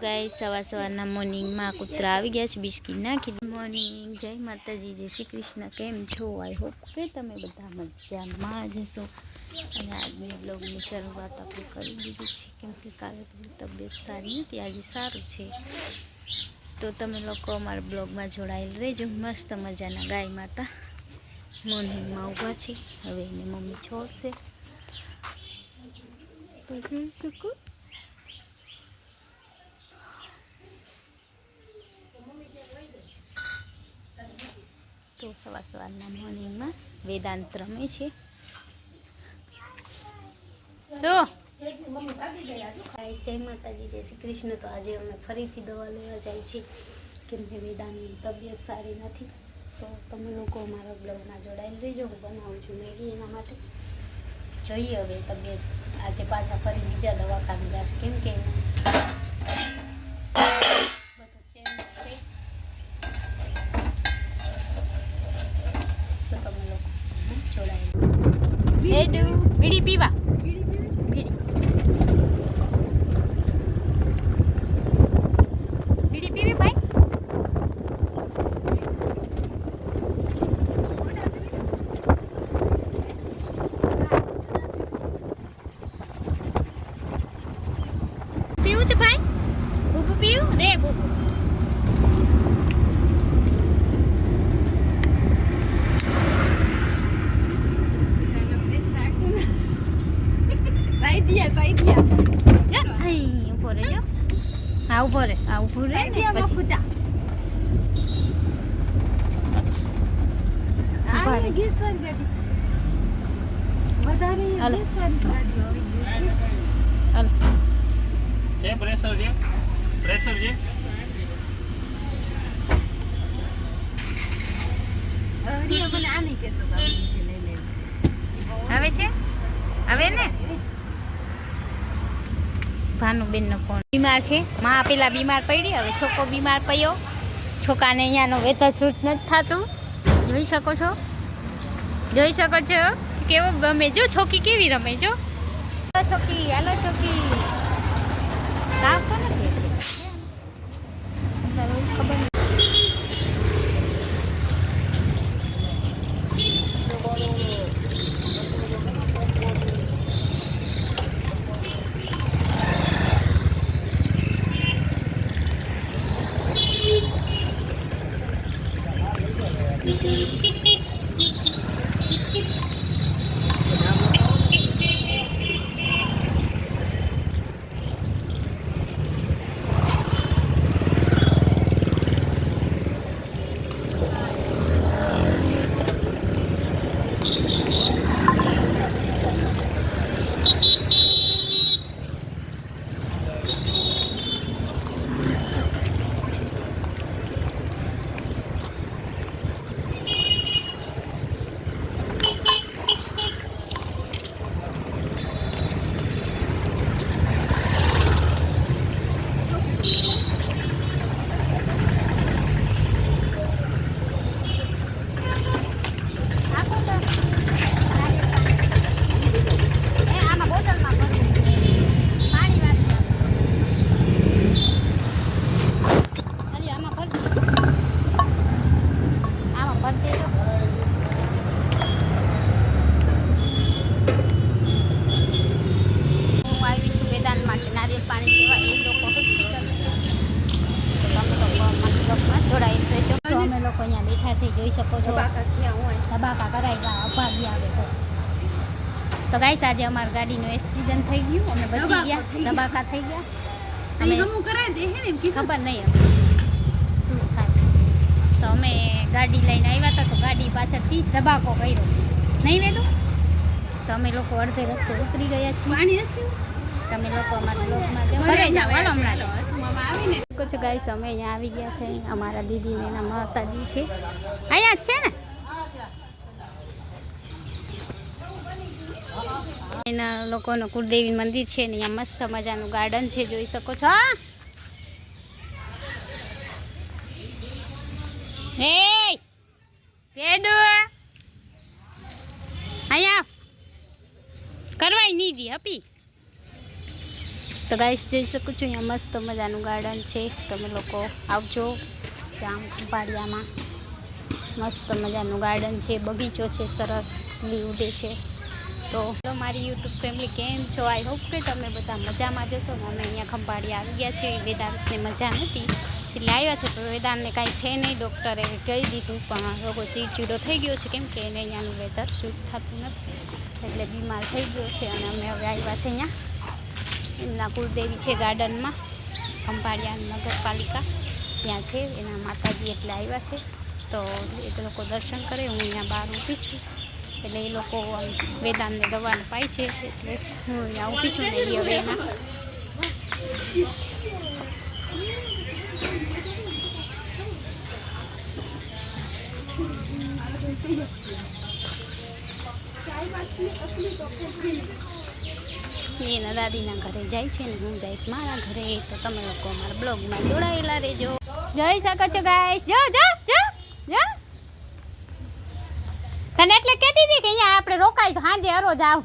ગાય સવાર સવારના મોર્નિંગમાં કૂતરા આવી ગયા છે, બિસ્કીટ નાખી મોર્નિંગ જય માતાજી, જય શ્રી કૃષ્ણ, કેમ છો? આઈ હોપ કે તમે બધા મજામાં જ હશો. અને આજની બ્લોગની શરૂઆત આપણે કરી દીધી છે, કેમ કે કાલે થોડી તબિયત સારી નથી, આજે સારું છે. તો તમે લોકો અમારા બ્લોગમાં જોડાયેલ રહેજો. મસ્ત મજાના ગાય માતા મોર્નિંગમાં ઊભા છે. હવે એની મમ્મી છોડશે. શકો? તો સવાર સવારના મોર્નિંગમાં વેદાંત રમે છે. જો. જય માતાજી, જય શ્રી કૃષ્ણ. તો આજે અમે ફરીથી દવા લેવા જાય છીએ કેમ વેદાંતની તબિયત સારી નથી. તો તમે લોકો અમારા બ્લોગમાં જોડાયેલ રહેજો. હું બનાવું છું મેગી એના માટે. જોઈએ હવે તબિયત. આજે પાછા ફરી બીજા દવાખાને જશે. કેમ કે એને બધું ચેન્જ છે તો તમે લોકો જોડાયેલ હેડુ બીડી પીવા બીડી બીડી પીવી ભાઈ પીવું છે ભાઈ બુબુ પીવું દે બુબુ અહીં ઊભો રહેજો હા ઊભો રહે હા ઊભો રહે ને પછી ઊભા રહે. હાલો. હાલો. છે પ્રેશર છે પ્રેશર છે. આવે છે? આવે ને? ભાનુબેન નો ફોન બીમાર છે? માં પેલા બીમાર પડી હવે છોકરો બીમાર પડ્યો. છોકરાને અહીંયાનો વેતર છૂટ નથી થતું. જોઈ શકો છો? જોઈ શકો છો? કેવો રમે જો છોકી કેવી રમે જો. છોકી હાલો અહીંયા જોઈ શકો છો. ધબાકા કરાવ્યા અપાવી આવે તો. તો ગાઈસ આજે અમારી ગાડીનું એક્સિડન્ટ થઈ ગયું અમે બચી ગયા ધબાકા થઈ ગયા. અમે ખબર નહીં શું થાય. તો અમે ગાડી લઈને આવ્યા હતા તો ગાડી પાછળથી ધબાકો કર્યો. નહીં વેદું તો અમે લોકો અડધે રસ્તે ઉતરી ગયા છીએ. તમે લોકો અમારા બ્લોગમાં શકો છો ગાઈસ, અમે અહીંયા આવી ગયા છે. અમારા દીદી ને એના માતાજી છે. અહીંયા જ છે ને? એના લોકોનું કુળદેવી મંદિર છે ને, અહીંયા મસ્ત મજાનું ગાર્ડન છે, જોઈ શકો છો, હા. એ અહીંયા. કરવાય નહીં દી, હપી. તો ગાઈસ જોઈ શકું છું, અહીંયા મસ્ત મજાનું ગાર્ડન છે. તમે લોકો આવજો ત્યાં ખંભાળિયામાં મસ્ત મજાનું ગાર્ડન છે, બગીચો છે, સરસ લી ઉડે છે. તો મારી યુટ્યુબ ફેમિલી કેમ છો? આઈ હોપ કે તમે બધા મજામાં જશો ને અમે અહીંયા ખંભાળી આવી ગયા છે વેદાંતને મજા નથી. એટલે આવ્યા છે, પણ વેદાંતને કાંઈ છે નહીં. ડૉક્ટરે કહી દીધું, પણ લોકો ચીડચીડો થઈ ગયો છે. કેમ કે એને અહીંયાનું વેધર શૂટ થતું નથી. એટલે બીમાર થઈ ગયો છે અને અમે હવે આવ્યા છે અહીંયા. એમના કુળદેવી છે ગાર્ડનમાં, ખંભાળિયા નગરપાલિકા. ત્યાં છે, એના માતાજી એટલે આવ્યા છે. તો એ લોકો દર્શન કરે, હું અહીંયા બહાર ઊભી છું. એટલે એ લોકો વેદાંતને દવાને પાય છે, એટલે હું અહીંયા ઊભી છું ને હવે એના એના દાદીના ઘરે જાય છે ને હું જઈશ મારા ઘરે તો તમે લોકો અમારા બ્લોગમાં જોડાયેલા રહેજો. જોઈ શકો છો ગાઈશ જો જો જો જો. તને એટલે કહેતી હતી કે અહીંયા આપણે રોકાય તો સાંજે હરોજ આવ.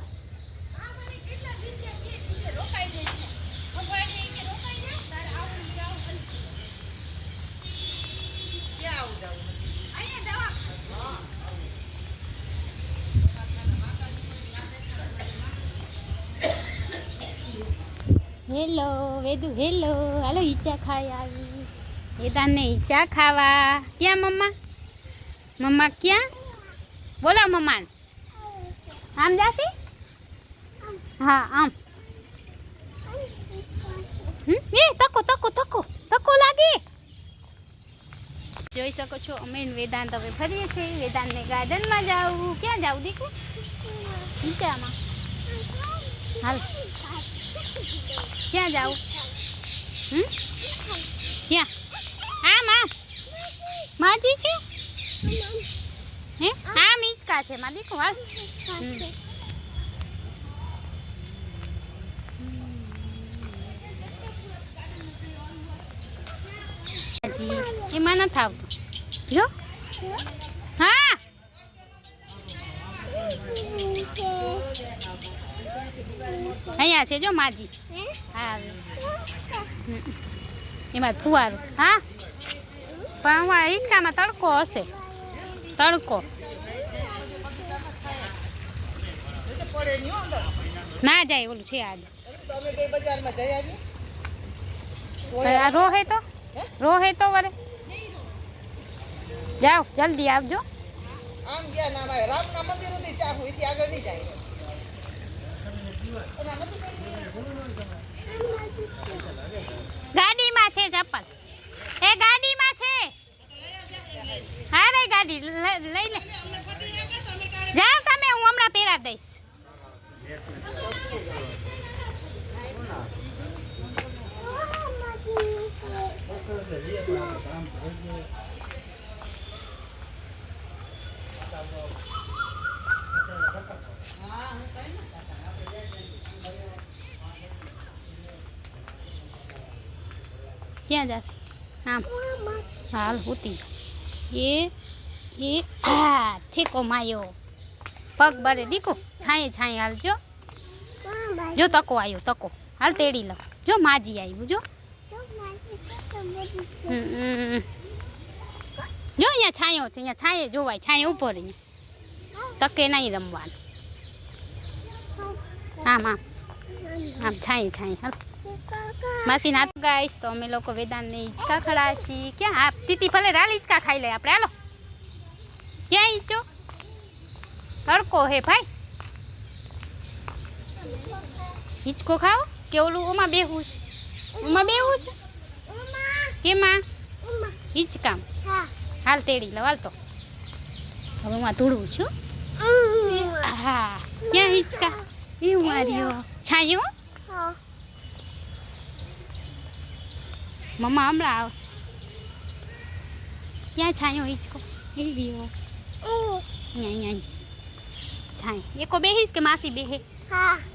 હેલો, વેદુ, હેલો, હાલો, ઈચા ખાઈ આવી. વેદાને ઈચા ખાવા. ક્યાં, મમ્મા? મમ્મા ક્યાં? બોલા, મમ્મા. આમ જાશે? હા, આમ? એ, તકો તકો તકો તકો લાગે. જોઈ શકો છો, અમે વેદાંત હવે ફરીએ છીએ. વેદાંતને ગાર્ડનમાં જાવું. ક્યાં જાવું દીકુ નીચામાં. હાલ. ક્યાં જાવું? હમ? ક્યાં? આમ આમ. માજી છે? હે? આમ હિંચકા છે, માં દીકુ હાલ. એમાં નથી આવતું. જો. અહીંયા છે જો માજી. હા? એમાં ફુવારો. હા? પણ હું હિંચકામાં તડકો હશે. તડકો. ના જાય ઓલું છે આજે. આ રોહે તો? રોહે તો વરે. જાઓ જલ્દી આવજો. આમ ગયા ના રામના મંદિર સુધી ચાહું એથી આગળ નહીં જાય. ગાડીમાં છે ચપ્પલ એ ગાડીમાં છે હા રે ગાડી લ- લઈ લે જાઓ તમે હું હમણાં પહેરા દઈશ ક્યાં જશે આમ હાલ ઉતી એ એ હા ઠીકો માયો પગ બરે દીકો છાંયે છાંયે હાલજો જો તકો આવ્યો તકો હાલ તેડી લો જો માજી આવ્યું જો. જો અહીંયા છાંયો છે અહીંયા છાંયે જોવાય છાંયે ઉપર રહી તકે નહીં રમવાનું આમ આમ આમ છાંયે છાંયે હાલ માસી નાતું ગાઈશ તો અમે લોકો વેદાંતને હિંચકા ખડાશી ક્યાં? હા તીતી ભલે રાલ હિંચકા ખાઈ લે આપણે. હાલો. ક્યાં હિંચો? તડકો હે ભાઈ. હિંચકો ખાઓ? કે ઓલું ઓમાં બેહવું છે? ઓમાં બેહવું છે? કેમાં? હિંચકામ. હાલ તેડી લો હાલ તો. હવે હું આ ધૂળું છું. હા. ક્યાં હિંચકા? એવું માર્યો છાયો? મમ્મા હમણાં આવશે ક્યાં છાયો હિંચકો એ રહ્યો છાંય એકો બેહીશ કે માસી બેહે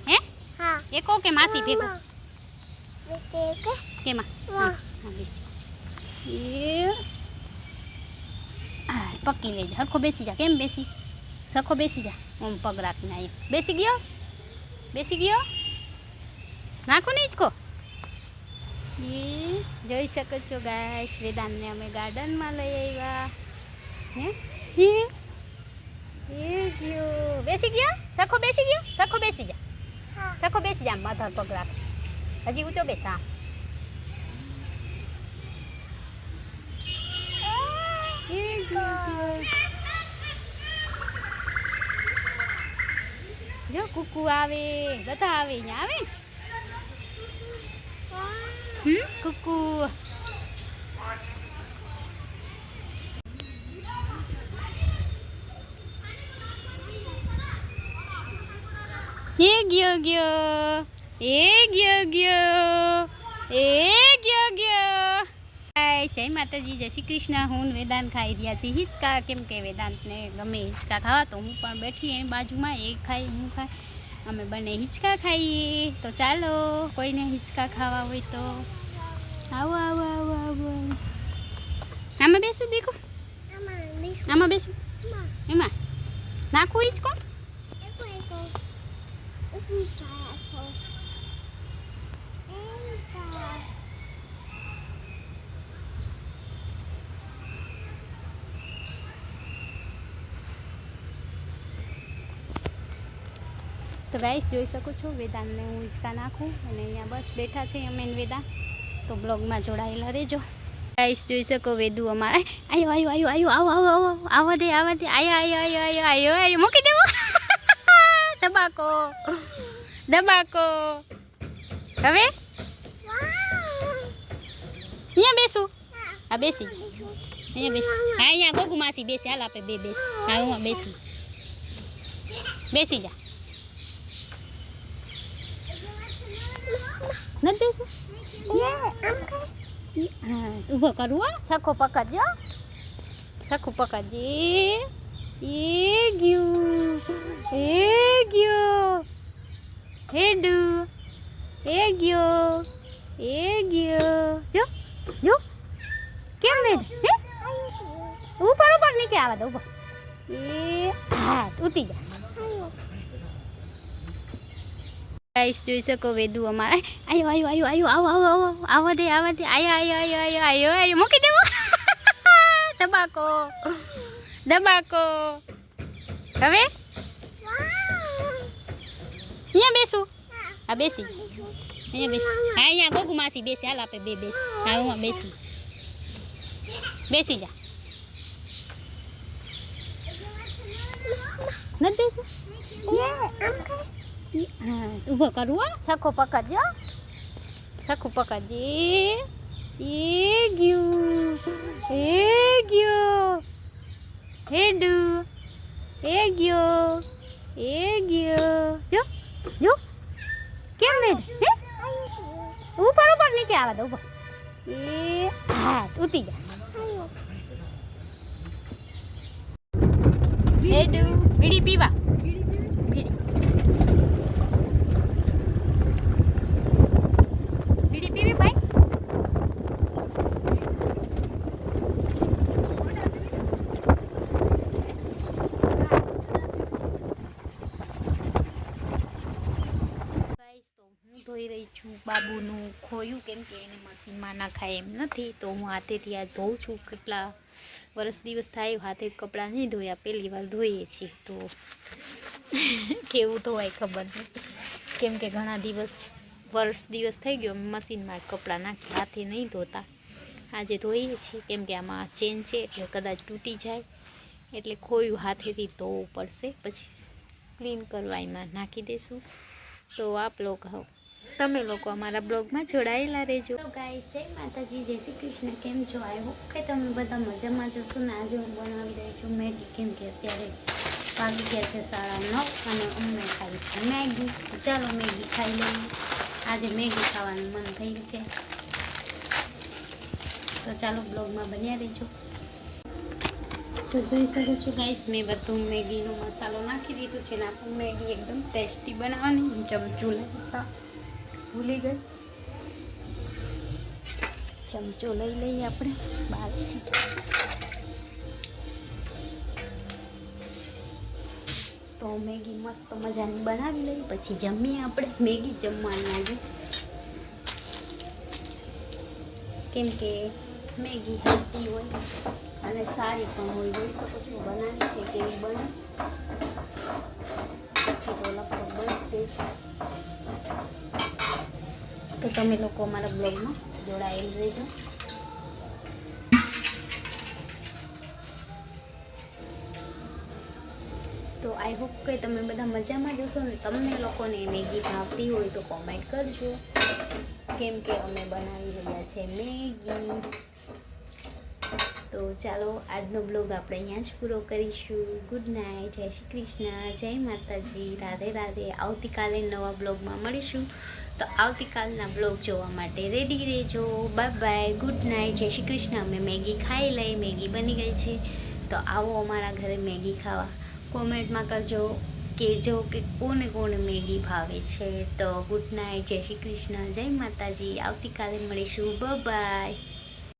હે એકો કે માસી ભેગો કેમાં હા હા બેસ એ આ, પક્કી લેજે હરખો બેસી જા કેમ બેસીશ સરખો બેસી જા હું પગ રાખીને આવી બેસી ગયો બેસી ગયો નાખો ને હિંચકો એ જોઈ શકો છો ગાય વેદાંતને અમે ગાર્ડનમાં લઈ આવ્યા હે? એ ગયો. બેસી ગયા? સખો બેસી ગયો? સખો બેસી જા. સખો બેસી જા માથા પર પગ રાખ હજી ઊંચો બેસ હા. જો કુકુ આવે બધા આવે અહીંયા આવે કુકુ એ ગયો ગયો એ ગયો ગયો એ ગયો ગયો જય માતાજી, જય શ્રી કૃષ્ણ. હું વેદાંત ખાઈ રહ્યા છીએ. હિંચકા, કેમ કે વેદાંતને ગમે હિંચકા ખાવા, તો હું પણ બેઠી એની બાજુમાં, એ ખાઈ હું ખાઈ અમે બંને હિંચકા ખાઈએ. તો ચાલો, કોઈને હિંચકા ખાવા હોય તો. આવો આવો આવો આવો. આમાં બેસું દેખો આમાં બેસું? એમાં? નાખું હિંચકો? તો ગાઈસ જોઈ શકો છો, વેદાંતને હું હિંચકા નાખું અને અહીંયા બસ બેઠા છે અમે વેદા તો બ્લોગમાં જોડાયેલા રહેજો. ગાઈસ જોઈ શકો વેદુ અમારા. આયો આયો આયો આયો આવો આવો આવો આવો દે આવો દે. આયો આયો આયો આયો આયો આયો. મૂકી દેવો. દબાકો દબાકો હવે? અહીંયા બેસું. હા, બેસી. અહીંયા બેસી. હા, અહીંયા ગોગુ માસી બેસી. હાલ આપે બે બેસી. હા, હું બેસી. બેસી જા. નથી બેસું હા ઊભો કરવું સખો પકડજો. સખું પકડજે. એ ગયું. એ ગયો. હેડુ. એ ગયો. એ ગયો. જો જો. કેમ ને હે? ઉપર ઉપર, નીચે આવે તો ઉપર એ હા ઉતી જા. ગાઈસ જોઈ શકો વેદુ અમારા. આયો આયો આયો આયો, આવો આવો આવો આવો દે આવો દે. આયો આયો આયો આયો આયો આયો. મૂકી દેવો. દબાકો. દબાકો. હવે? અહીંયા બેસું. હા, બેસી. અહીંયા બેસી. હા, અહીંયા ગોગુ માસી બેસી. હાલ આપે બે બેસી. હા, હું બેસી. બેસી જા. નથી બેસું ઊભો કરવું હો સખો પકડજો સખું પકડજે એ ગયું એ ગયો હેડુ એ ગયો એ ગયો જો જો કેમ ને હે ઉપર ઉપર નીચે આવા દો ઉપર એ હા ઉતી જા હેડુ બીડી પીવા બીડી બીડી પીવી ભાઈ ગાઈસ તો હું ધોઈ રહી છું, બાબુનું ખોયું કેમ કે એને મશીનમાં નાખાય એમ નથી. તો હું હાથેથી આ ધોઉં છું. કેટલા વર્ષ દિવસ થાય હાથે કપડાં નહીં ધોયા, પહેલી વાર ધોઈએ છીએ. તો કેવું ધોવાય ખબર નહીં. કેમ કે ઘણા દિવસ વર્ષ દિવસ થઈ ગયો મશીનમાં કપડાં નાખી હાથે નહીં ધોતા. આજે ધોઈએ છીએ. કેમ કે આમાં ચેન છે, એટલે કદાચ તૂટી જાય. એટલે ખોયું હાથેથી ધોવું પડશે. પછી ક્લીન કરવા એમાં નાખી દઈશું તો આપ લોકો તમે લોકો અમારા બ્લોગમાં જોડાયેલા રહેજો. ગાઈસ જય માતાજી, જય શ્રી કૃષ્ણ. કેમ છો? આઈ હોપ કે તમે બધા મજામાં જશો ને. આજે હું બનાવી રહી છું મેગી. કેમ કે અત્યારે વાગી ગયા છે સાડા નવ અને અમને ખાઈ છે મેગી. ચાલો મેગી ખાઈ લઈએ. આજે મેગી ખાવાનું મન થયું છે. તો ચાલો બ્લોગમાં બન્યા રહીજો. તો જોઈ શકો છો ગાઈસ મેં બધું મેગીનો મસાલો નાખી દીધો છે ને. આપણું મેગી એકદમ ટેસ્ટી બનાવવાની. ચમચું લેતા ભૂલી ગઈ. ચમચો લઈ લઈએ આપણે બહારથી. તો મેગી મસ્ત મજાની બનાવી લઈએ, પછી જમીએ આપણે. મેગી જમવાની આજે. કેમ કે મેગી હેલ્ધી હોય અને સારી પણ હોય. જોઈ શકો છો, બનાવી છે કેવી બને. પછી તો લગભગ બનશે. તો તમે લોકો અમારા બ્લોગમાં જોડાયેલ રહેજો. તો આઈ હોપ કે તમે બધા મજામાં જશો ને તમને લોકોને મેગી ભાવતી હોય તો કોમેન્ટ કરજો. કેમ કે અમે બનાવી રહ્યા છે મેગી. તો ચાલો, આજનો બ્લોગ આપણે અહીંયા જ પૂરો કરીશું. ગુડ નાઇટ જય શ્રી કૃષ્ણ. જય માતાજી. રાધે રાધે. આવતીકાલે નવા બ્લોગમાં મળીશું. તો આવતીકાલના બ્લોગ જોવા માટે રેડી રહેજો. બાય બાય ગુડ નાઇટ જય શ્રી કૃષ્ણ. અમે મેગી ખાઈ લઈ. મેગી બની ગઈ છે. તો આવો અમારા ઘરે મેગી ખાવા. કોમેન્ટમાં કરજો. કહેજો કે કોને કોને મેગી ભાવે છે. તો ગુડ નાઇટ જય શ્રી કૃષ્ણ. જય માતાજી. આવતીકાલે મળીશું. બાય